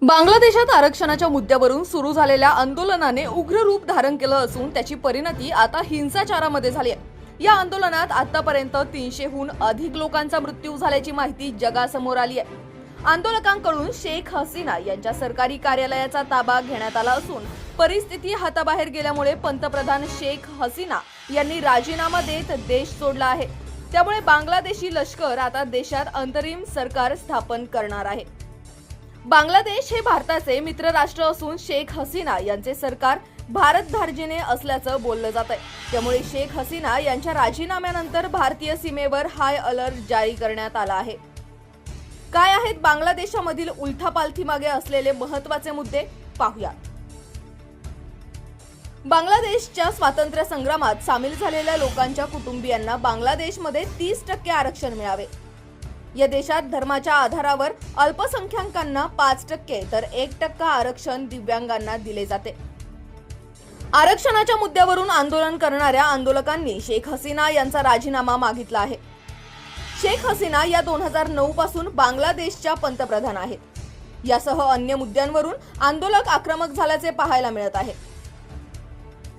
बांगलादेशात आरक्षणाच्या मुद्द्यावरून सुरू झालेल्या आंदोलनाने उग्र रूप धारण केलं असून त्याची परिणती आता हिंसाचारामध्ये झाली आहे. या आंदोलनात आतापर्यंत तीनशेहून अधिक लोकांचा मृत्यू झाल्याची माहिती जगासमोर आली आहे. आंदोलकांकडून शेख हसीना यांच्या सरकारी कार्यालयाचा ताबा घेण्यात आला असून परिस्थिती हाताबाहेर गेल्यामुळे पंतप्रधान शेख हसीना यांनी राजीनामा देत देश सोडला आहे. त्यामुळे बांगलादेशी लष्कर आता देशात अंतरिम सरकार स्थापन करणार आहे. बांगलादेश हे भारताचे मित्र राष्ट्र असून शेख हसीना यांचे सरकार भारत धार्जिने असल्याचं बोललं जात आहे त्यामुळे शेख हसीना यांच्या राजीनाम्यानंतर भारतीय सीमेवर हाय अलर्ट जारी करण्यात आला आहे. काय आहेत बांगलादेशामधील उलथापालथी मागे असलेले महत्त्वाचे मुद्दे? पाहूया बांगलादेशच्या स्वातंत्र्य संग्रामात सामील झालेल्या लोकांच्या कुटुंबियांना बांगलादेशमध्ये तीस टक्के आरक्षण मिळावे. या देशात धर्माच्या आधारावर अल्पसंख्याकांना पाच टक्के तर एक टक्का आरक्षण दिव्यांगांना दिले जाते. आरक्षणाच्या मुद्द्यावरून आंदोलन करणाऱ्या आंदोलकांनी शेख हसीना यांचा राजीनामा मागितला आहे. शेख हसीना या दोन हजार नऊ पासून बांगलादेशच्या पंतप्रधान आहेत. यासह अन्य मुद्द्यांवरून आंदोलक आक्रमक झाल्याचे पाहायला मिळत आहे.